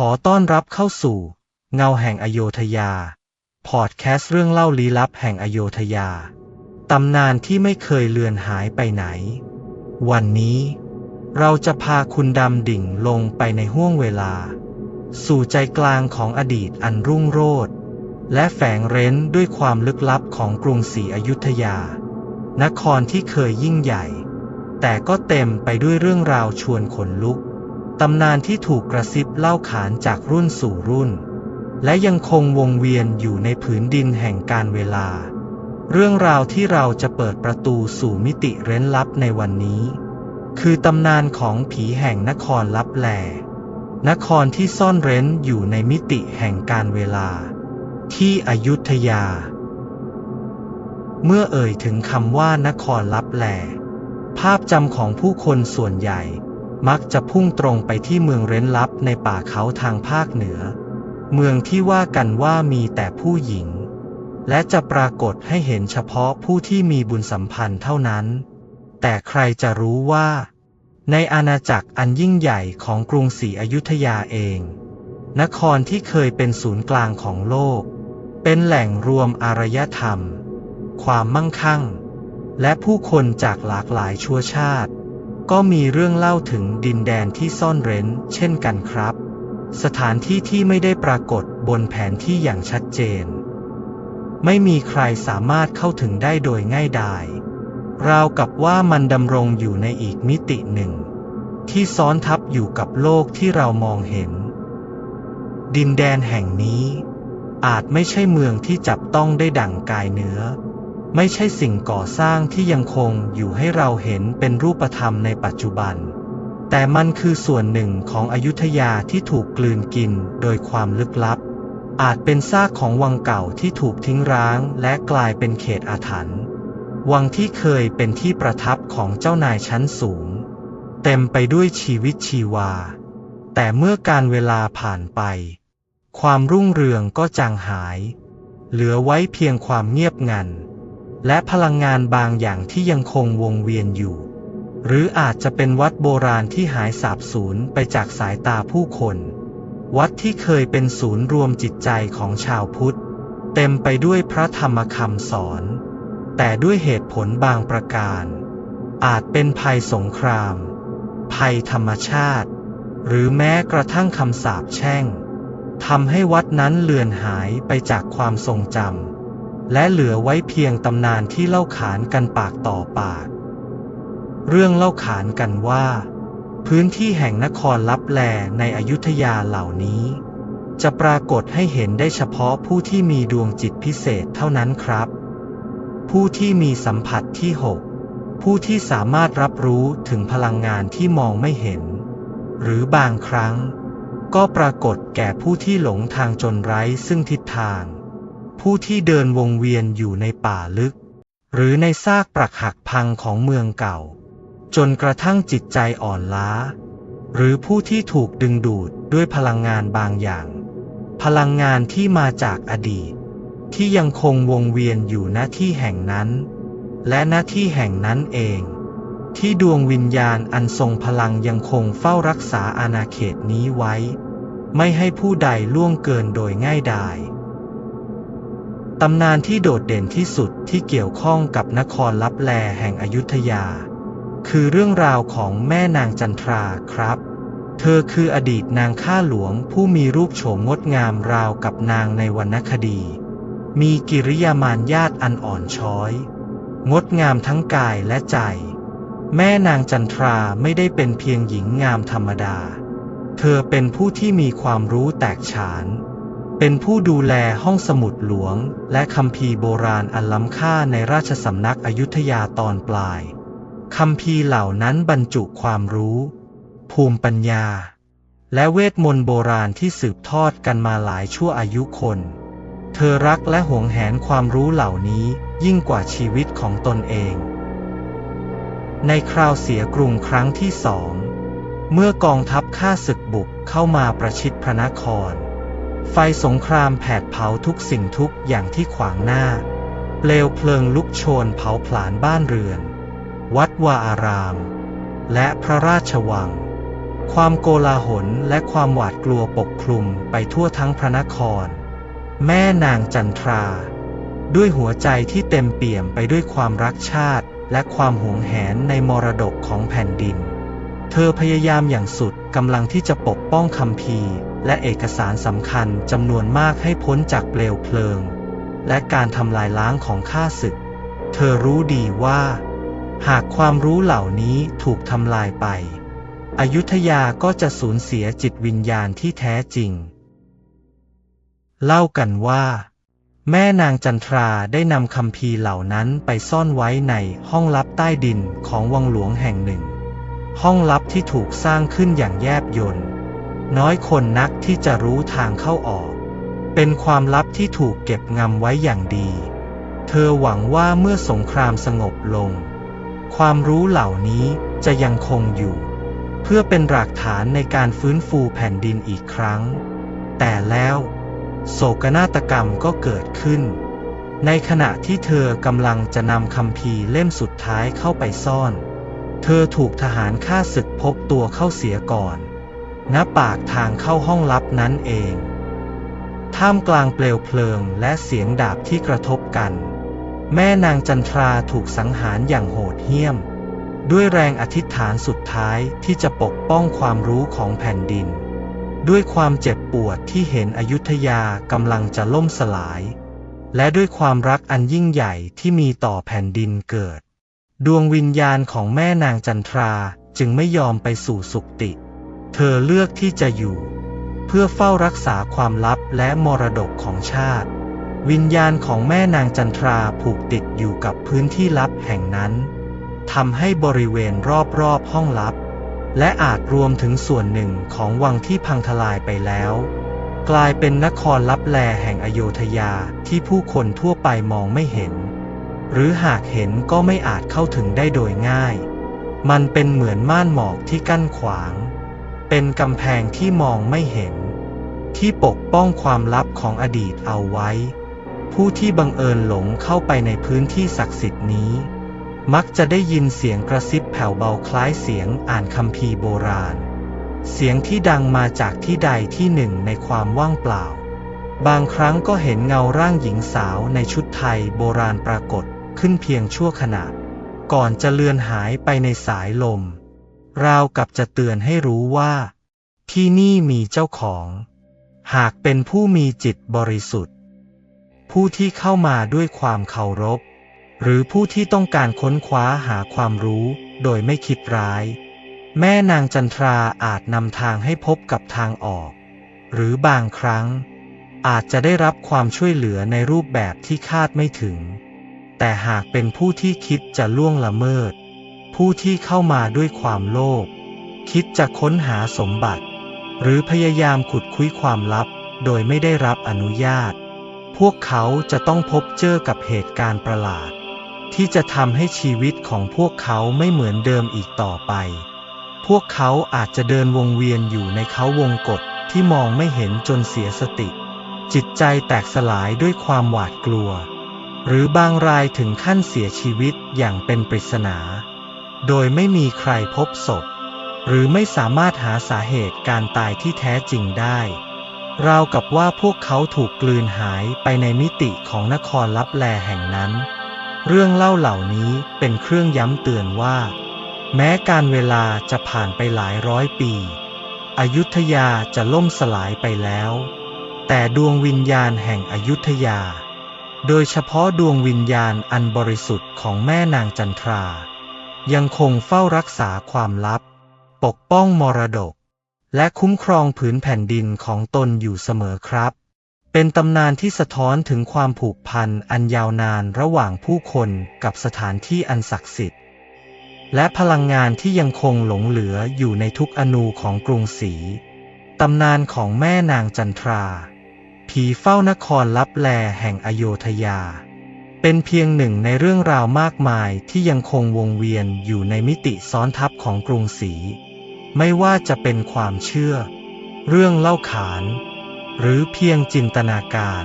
ขอต้อนรับเข้าสู่ เงาแห่งอโยธยา พอดแคสต์เรื่องเล่าลี้ลับแห่งอโยธยา ตำนานที่ไม่เคยเลือนหายไปไหน วันนี้ เราจะพาคุณดำดิ่งลงไปในห้วงเวลา สู่ใจกลางของอดีตอันรุ่งโรจน์และแฝงเร้นด้วยความลึกลับของกรุงศรีอยุธยา นครที่เคยยิ่งใหญ่ แต่ก็เต็มไปด้วยเรื่องราวชวนขนลุก ตำนานที่ถูกกระซิบเล่าขานจากรุ่นสู่รุ่น และยังคงวงเวียนอยู่ในผืนดินแห่งการเวลา เรื่องราวที่เราจะเปิดประตูสู่มิติเร้นลับในวันนี้ คือตำนานของผีแห่งนครลับแล นครที่ซ่อนเร้นอยู่ในมิติแห่งการเวลา ที่อยุธยา เมื่อเอ่ยถึงคำว่านครลับแล ภาพจำของผู้คนส่วนใหญ่ มักจะพุ่งตรงไปที่เมืองเร้นลับในป่าเขาทางภาคเหนือ เมืองที่ว่ากันว่ามีแต่ผู้หญิง และจะปรากฏให้เห็นเฉพาะผู้ที่มีบุญสัมพันธ์เท่านั้น แต่ใครจะรู้ว่า ในอาณาจักรอันยิ่งใหญ่ของกรุงศรีอยุธยาเอง นครที่เคยเป็นศูนย์กลางของโลก เป็นแหล่งรวมอารยธรรม ความมั่งคั่ง และผู้คนจากหลากหลายชั่วชาติ ก็มีเรื่องเล่าถึงดินแดนที่ซ่อนเร้น เช่นกันครับ สถานที่ที่ไม่ได้ปรากฏบนแผนที่อย่างชัดเจน ไม่มีใครสามารถเข้าถึงได้โดยง่ายดายราวกับว่ามันดำรงอยู่ในอีกมิติหนึ่ง ที่ซ้อนทับอยู่กับโลกที่เรามองเห็น ดินแดนแห่งนี้ อาจไม่ใช่เมืองที่จับต้องได้ดั่งกายเนื้อ ไม่ใช่สิ่งก่อสร้างที่ยังคงอยู่ให้เราเห็นเป็นรูปธรรมในปัจจุบัน แต่มันคือส่วนหนึ่งของอยุธยาที่ถูกกลืนกินโดยความลึกลับ อาจเป็นซากของวังเก่าที่ถูกทิ้งร้างและกลายเป็นเขตอาถรรพ์วังที่เคยเป็นที่ประทับของเจ้านายชั้นสูง เต็มไปด้วยชีวิตชีวา แต่เมื่อการเวลาผ่านไป ความรุ่งเรืองก็จางหาย เหลือไว้เพียงความเงียบงัน และพลังงานบางอย่างที่ยังคงวงเวียนอยู่ หรืออาจจะเป็นวัดโบราณที่หายสาบสูญไปจากสายตาผู้คน วัดที่เคยเป็นศูนย์รวมจิตใจของชาวพุทธ เต็มไปด้วยพระธรรมคำสอน แต่ด้วยเหตุผลบางประการ อาจเป็นภัยสงคราม ภัยธรรมชาติ หรือแม้กระทั่งคำสาปแช่งทำให้วัดนั้นเลือนหายไปจากความทรงจำ และเหลือไว้เพียงตำนานที่เล่าขานกันปากต่อปาก เรื่องเล่าขานกันว่า พื้นที่แห่งนครลับแลในอยุธยาเหล่านี้ จะปรากฏให้เห็นได้เฉพาะผู้ที่มีดวงจิตพิเศษเท่านั้นครับ ผู้ที่มีสัมผัสที่หกผู้ที่สามารถรับรู้ถึงพลังงานที่มองไม่เห็น หรือบางครั้ง ก็ปรากฏแก่ผู้ที่หลงทางจนไร้ซึ่งทิศทาง ผู้ที่เดินวงเวียนอยู่ในป่าลึก หรือในซากปรักหักพังของเมืองเก่า จนกระทั่งจิตใจอ่อนล้า หรือผู้ที่ถูกดึงดูดด้วยพลังงานบางอย่าง พลังงานที่มาจากอดีต ที่ยังคงวงเวียนอยู่ณที่แห่งนั้น และณที่แห่งนั้นเอง ที่ดวงวิญญาณอันทรงพลังยังคงเฝ้ารักษาอาณาเขตนี้ไว้ ไม่ให้ผู้ใดล่วงเกินโดยง่ายดาย ตำนานที่โดดเด่นที่สุดที่เกี่ยวข้องกับนครลับแลแห่งอยุธยา คือเรื่องราวของแม่นางจันทราครับ เธอคืออดีตนางข้าหลวงผู้มีรูปโฉมงดงามราวกับนางในวรรณคดี มีกิริยามารยาทอันอ่อนช้อย งดงามทั้งกายและใจ แม่นางจันทราไม่ได้เป็นเพียงหญิงงามธรรมดา เธอเป็นผู้ที่มีความรู้แตกฉาน เป็นผู้ดูแลห้องสมุดหลวง และคัมภีร์โบราณอันล้ำค่าในราชสำนักอยุธยาตอนปลาย คัมภีร์เหล่านั้นบรรจุความรู้ ภูมิปัญญา และเวทมนต์โบราณที่สืบทอดกันมาหลายชั่วอายุคน เธอรักและหวงแหนความรู้เหล่านี้ยิ่งกว่าชีวิตของตนเอง ในคราวเสียกรุงครั้งที่สอง เมื่อกองทัพข้าศึกบุกเข้ามาประชิดพระนคร ไฟสงครามแผดเผาทุกสิ่งทุกอย่างที่ขวางหน้า เปลวเพลิงลุกโชนเผาผลาญบ้านเรือน วัดวาอาราม และพระราชวัง ความโกลาหลและความหวาดกลัวปกคลุมไปทั่วทั้งพระนคร แม่นางจันทรา ด้วยหัวใจที่เต็มเปี่ยมไปด้วยความรักชาติและความหวงแหนในมรดกของแผ่นดิน เธอพยายามอย่างสุดกำลังที่จะปกป้องคำพี และเอกสารสำคัญจำนวนมากให้พ้นจากเปลวเพลิง และการทำลายล้างของข้าศึก เธอรู้ดีว่า หากความรู้เหล่านี้ถูกทำลายไป อยุธยาก็จะสูญเสียจิตวิญญาณที่แท้จริง เล่ากันว่า แม่นางจันทราได้นำคำพีเหล่านั้นไปซ่อนไว้ในห้องลับใต้ดินของวังหลวงแห่งหนึ่ง ห้องลับที่ถูกสร้างขึ้นอย่างแยบยล น้อยคนนักที่จะรู้ทางเข้าออก เป็นความลับที่ถูกเก็บงำไว้อย่างดี เธอหวังว่าเมื่อสงครามสงบลง ความรู้เหล่านี้จะยังคงอยู่ เพื่อเป็นหลักฐานในการฟื้นฟูแผ่นดินอีกครั้ง แต่แล้วโศกนาฏกรรมก็เกิดขึ้น ในขณะที่เธอกำลังจะนำคำพีเล่มสุดท้ายเข้าไปซ่อน เธอถูกทหารฆ่าศึกพบตัวเข้าเสียก่อน ณปากทางเข้าห้องลับนั้นเอง ท่ามกลางเปลวเพลิงและเสียงดาบที่กระทบกัน แม่นางจันทราถูกสังหารอย่างโหดเหี้ยม ด้วยแรงอธิษฐานสุดท้ายที่จะปกป้องความรู้ของแผ่นดิน ด้วยความเจ็บปวดที่เห็นอยุธยากำลังจะล่มสลาย และด้วยความรักอันยิ่งใหญ่ที่มีต่อแผ่นดินเกิด ดวงวิญญาณของแม่นางจันทราจึงไม่ยอมไปสู่สุคติ เธอเลือกที่จะอยู่ เพื่อเฝ้ารักษาความลับและมรดกของชาติ วิญญาณของแม่นางจันทราผูกติดอยู่กับพื้นที่ลับแห่งนั้นทำให้บริเวณรอบๆห้องลับ และอาจรวมถึงส่วนหนึ่งของวังที่พังทลายไปแล้ว กลายเป็นนครลับแลแห่งอโยธยาที่ผู้คนทั่วไปมองไม่เห็น หรือหากเห็นก็ไม่อาจเข้าถึงได้โดยง่าย มันเป็นเหมือนม่านหมอกที่กั้นขวาง เป็นกำแพงที่มองไม่เห็น ที่ปกป้องความลับของอดีตเอาไว้ ผู้ที่บังเอิญหลงเข้าไปในพื้นที่ศักดิ์สิทธิ์นี้ มักจะได้ยินเสียงกระซิบแผ่วเบาคล้ายเสียงอ่านคำพีโบราณ เสียงที่ดังมาจากที่ใดที่หนึ่งในความว่างเปล่า บางครั้งก็เห็นเงาร่างหญิงสาวในชุดไทยโบราณปรากฏขึ้นเพียงชั่วขณะก่อนจะเลือนหายไปในสายลม ราวกับจะเตือนให้รู้ว่า ที่นี่มีเจ้าของ หากเป็นผู้มีจิตบริสุทธิ์ ผู้ที่เข้ามาด้วยความเคารพ หรือผู้ที่ต้องการค้นคว้าหาความรู้โดยไม่คิดร้าย แม่นางจันทราอาจนำทางให้พบกับทางออก หรือบางครั้ง อาจจะได้รับความช่วยเหลือในรูปแบบที่คาดไม่ถึง แต่หากเป็นผู้ที่คิดจะล่วงละเมิด ผู้ที่เข้ามาด้วยความโลภคิดจะค้นหาสมบัติ หรือพยายามขุดคุยความลับ โดยไม่ได้รับอนุญาต พวกเขาจะต้องพบเจอกับเหตุการณ์ประหลาด ที่จะทำให้ชีวิตของพวกเขาไม่เหมือนเดิมอีกต่อไป พวกเขาอาจจะเดินวงเวียนอยู่ในเขาวงกฏที่มองไม่เห็นจนเสียสติ จิตใจแตกสลายด้วยความหวาดกลัว หรือบางรายถึงขั้นเสียชีวิตอย่างเป็นปริศนา โดยไม่มีใครพบศพ หรือไม่สามารถหาสาเหตุการตายที่แท้จริงได้ ราวกับว่าพวกเขาถูกกลืนหายไปในมิติของนครลับแลแห่งนั้น เรื่องเล่าเหล่านี้เป็นเครื่องย้ำเตือนว่า แม้การเวลาจะผ่านไปหลายร้อยปีอยุธยาจะล่มสลายไปแล้ว แต่ดวงวิญญาณแห่งอยุธยา โดยเฉพาะดวงวิญญาณอันบริสุทธิ์ของแม่นางจันทรา ยังคงเฝ้ารักษาความลับ ปกป้องมรดก และคุ้มครองผืนแผ่นดินของตนอยู่เสมอครับ เป็นตำนานที่สะท้อนถึงความผูกพันอันยาวนานระหว่างผู้คนกับสถานที่อันศักดิ์สิทธิ์ และพลังงานที่ยังคงหลงเหลืออยู่ในทุกอนูของกรุงศรีตำนานของแม่นางจันทรา ผีเฝ้านครลับแลแห่งอโยธยา เป็นเพียงหนึ่งในเรื่องราวมากมายที่ยังคงวงเวียนอยู่ในมิติซ้อนทับของกรุงศรี ไม่ว่าจะเป็นความเชื่อ เรื่องเล่าขาน หรือเพียงจินตนาการ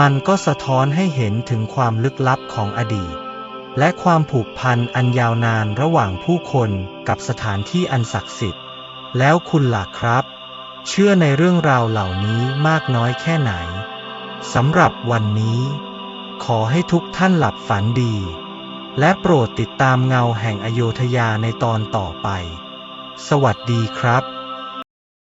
มันก็สะท้อนให้เห็นถึงความลึกลับของอดีต และความผูกพันอันยาวนานระหว่างผู้คนกับสถานที่อันศักดิ์สิทธิ์ แล้วคุณล่ะครับ เชื่อในเรื่องราวเหล่านี้มากน้อยแค่ไหนสำหรับวันนี้ ขอให้ทุกท่านหลับฝันดี และโปรดติดตามเงาแห่งอโยธยาในตอนต่อไป สวัสดีครับ